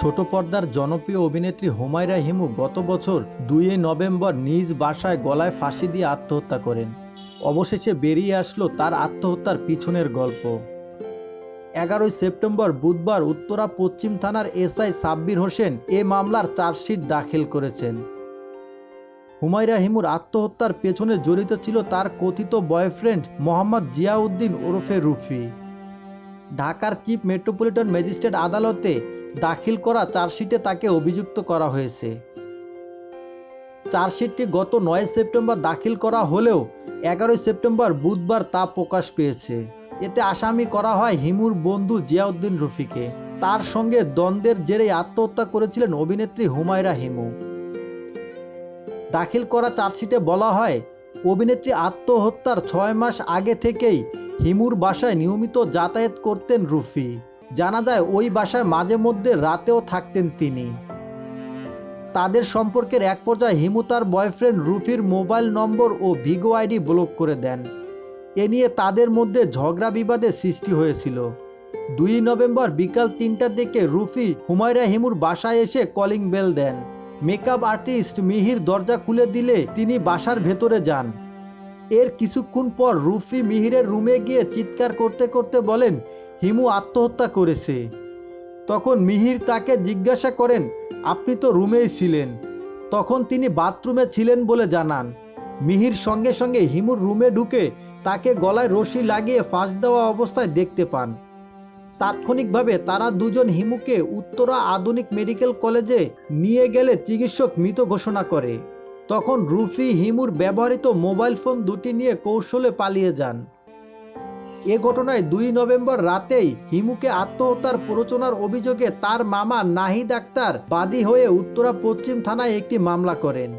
ছোট পর্দার জনপ্রিয় অভিনেত্রী হুমায়রা হিমু গত বছর দুই নভেম্বর নিজ বাসায় গলায় ফাঁসি দিয়ে আত্মহত্যা করেন। অবশেষে বেরিয়ে আসলো তার আত্মহত্যার পিছনের গল্প। এগারোই সেপ্টেম্বর বুধবার উত্তরা পশ্চিম থানার এসআই সাব্বির হোসেন এ মামলার চার্জশিট দাখিল করেছেন। হুমায়রা হিমুর আত্মহত্যার পেছনে জড়িত ছিল তার কথিত বয়ফ্রেন্ড মোহাম্মদ জিয়াউদ্দিন ওরফে রুফি। ঢাকার চিফ মেট্রোপলিটন ম্যাজিস্ট্রেট আদালতে দাখিল করা চার্জশিটে তাকে অভিযুক্ত করা হয়েছে। চার্জশিটটি গত নয় সেপ্টেম্বর দাখিল করা হলেও এগারোই সেপ্টেম্বর বুধবার তা প্রকাশ পেয়েছে। এতে আসামি করা হয় হিমুর বন্ধু জিয়াউদ্দিন রফিকে। তার সঙ্গে দ্বন্দ্বের জেরে আত্মহত্যা করেছিলেন অভিনেত্রী হুমায়রা হিমু। দাখিল করা চার্জশিটে বলা হয়, অভিনেত্রী আত্মহত্যার ছয় মাস আগে থেকেই হিমুর বাসায় নিয়মিত যাতায়াত করতেন রুফি। জানা যায় ওই বাসায় মাঝে মধ্যে রাতেও থাকতেন তিনি। তাদের সম্পর্কের এক পর্যায়ে হিমু তার বয়ফ্রেন্ড রুফির মোবাইল নম্বর ও ভিগো আইডি ব্লক করে দেন। এ নিয়ে তাদের মধ্যে ঝগড়া বিবাদের সৃষ্টি হয়েছিল। দুই নভেম্বর বিকাল তিনটার দিকে রুফি, হুমায়রা হিমুর বাসায় এসে কলিং বেল দেন। মেকআপ আর্টিস্ট মিহির দরজা খুলে দিলে তিনি বাসার ভেতরে যান। এর কিছুক্ষণ পর রুফি মিহিরের রুমে গিয়ে চিৎকার করতে করতে বলেন, হিমু আত্মহত্যা করেছে। তখন মিহির তাকে জিজ্ঞাসা করেন, আপনি তো রুমেই ছিলেন। তখন তিনি বাথরুমে ছিলেন বলে জানান। মিহির সঙ্গে সঙ্গে হিমুর রুমে ঢুকে তাকে গলায় রশি লাগিয়ে ফাঁস দেওয়া অবস্থায় দেখতে পান। তাৎক্ষণিকভাবে তারা দুজন হিমুকে উত্তরা আধুনিক মেডিকেল কলেজে নিয়ে গেলে চিকিৎসক মৃত ঘোষণা করে। তখন রুফি হিমুর ব্যবহৃত মোবাইল ফোন দুটি নিয়ে কৌশলে পালিয়ে যান। এ ঘটনায় দুই নভেম্বর রাতেই হিমুকে আত্মহত্যার প্ররোচনার অভিযোগে তার মামা নাহিদ আক্তার বাদী হয়ে উত্তরা পশ্চিম থানায় একটি মামলা করেন।